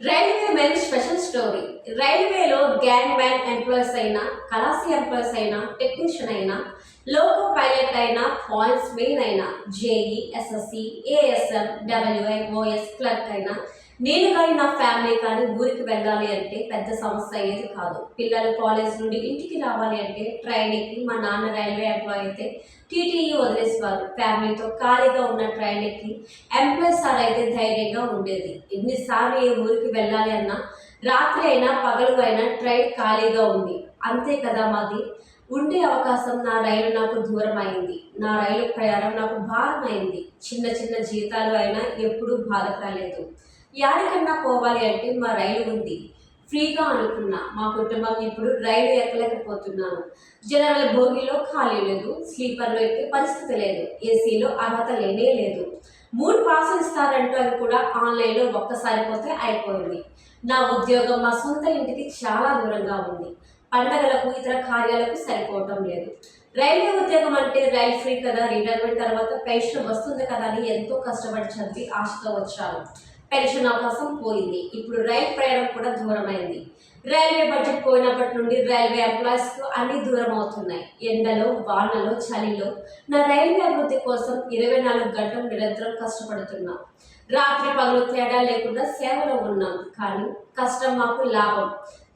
Railway men special story. రైల్వేలో gang man employees అయినా కలాసీ ఎంప్లాయీస్ అయినా టెక్నీషియన్ అయినా లోకో పైలట్ అయినా పాయింట్స్ మెయిన్ అయినా JE SSC ASM WI OS clerk అయినా నేను కానీ నా ఫ్యామిలీ కానీ ఊరికి వెళ్ళాలి అంటే పెద్ద సమస్య అయ్యేది కాదు. పిల్లలు కాలేజ్ నుండి ఇంటికి రావాలి అంటే ట్రైన్కి మా నాన్న రైల్వే ఎంప్లాయ్ అయితే టీటీఈ వదిలేసేవారు. ఫ్యామిలీతో ఖాళీగా ఉన్న ట్రైన్కి ఎంప్లాయ్ సార్ అయితే ధైర్యంగా ఉండేది. ఎన్నిసార్లు ఏ ఊరికి వెళ్ళాలి అన్నా రాత్రి అయినా పగలు అయినా ట్రైన్ ఖాళీగా ఉంది. అంతే కదా మాది. ఉండే అవకాశం నా రైలు నాకు దూరం అయింది. నా రైలు ప్రయాణం నాకు భారం అయింది. చిన్న చిన్న జీతాలు అయినా ఎప్పుడూ బాధపడలేదు. యాడికన్నా పోవాలి అంటే మా రైలు ఉంది. ఫ్రీగా అనుకున్నా. మా కుటుంబం ఇప్పుడు రైలు ఎక్కలేకపోతున్నాను. జనరల్ భోగిలో ఖాళీ లేదు. స్లీపర్లో ఎక్కే పరిస్థితి లేదు. ఏసీలో అర్హత లేనే లేదు. మూడు పాసులు ఇస్తారంటూ అవి కూడా ఆన్లైన్లో ఒక్కసారి పోతే అయిపోయింది. నా ఉద్యోగం మా సొంత ఇంటికి చాలా దూరంగా ఉంది. పండగలకు ఇతర కార్యాలకు సరిపోవటం లేదు. రైల్వే ఉద్యోగం అంటే రైల్ ఫ్రీ కదా? రిటైర్మెంట్ తర్వాత పెన్షన్ వస్తుంది కదా అని ఎంతో కష్టపడి చదివి ఆశతో వచ్చాను. పెన్షన్ అవకాశం పోయింది. ఇప్పుడు రైలు ప్రయాణం కూడా దూరమైంది. రైల్వే బడ్జెట్ పోయినప్పటి నుండి రైల్వే ఎంప్లాయీస్ అన్ని దూరం అవుతున్నాయి ఎండలో వానలో చలిలో నా రైల్వే అభివృద్ధి కోసం ఇరవై నాలుగు గంటలు నిరంతరం కష్టపడుతున్నాం. రాత్రి పగలు తేడా లేకుండా సేవలో ఉన్నాం. కానీ కష్టం మాకు లాభం.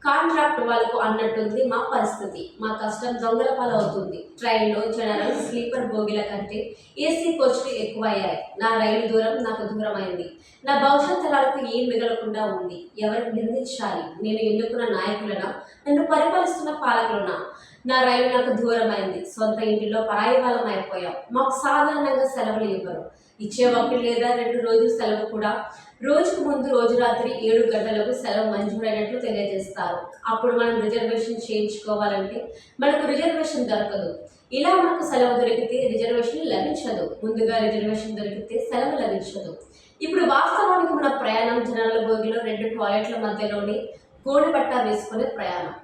కాంట్రాక్ట్ వాళ్ళకు అన్నట్టుంది మా పరిస్థితి. మా కష్టం దొంగల పాలవుతుంది ట్రైన్లో జనరల్ స్లీపర్ బోగిల కంటే ఏసీ కోచ్లు ఎక్కువయ్యాయి. నా రైలు దూరం నాకు దూరమైంది. నా భవిష్యత్ తరాలకు ఏం మిగలకుండా ఉంది. ఎవరికి నిందించాలి నేను ఎన్నుకున్న నాయకులనా? నన్ను పరిపాలిస్తున్న పాలకులనా? నా రైలు నాకు దూరమైంది. సొంత ఇంటిలో పరాయి అయిపోయాం మాకు సాధారణంగా సెలవులు ఇవ్వరు. ఇచ్చే ఒకటి లేదా రెండు రోజులు సెలవు కూడా రోజుకు ముందు రోజు రాత్రి ఏడు గంటలకు సెలవు మంజూరైనట్లు తెలియజేస్తారు. అప్పుడు మనం రిజర్వేషన్ చేయించుకోవాలంటే మనకు రిజర్వేషన్ దొరకదు. ఇలా మనకు సెలవు దొరికితే రిజర్వేషన్ లభించదు. ముందుగా రిజర్వేషన్ దొరికితే సెలవు లభించదు. ఇప్పుడు వాస్తవానికి మన ప్రయాణం జనరల్ బోగిలో రెండు టాయిలెట్ల మధ్యలోనే గోడె పట్టా వేసుకునే ప్రయాణం.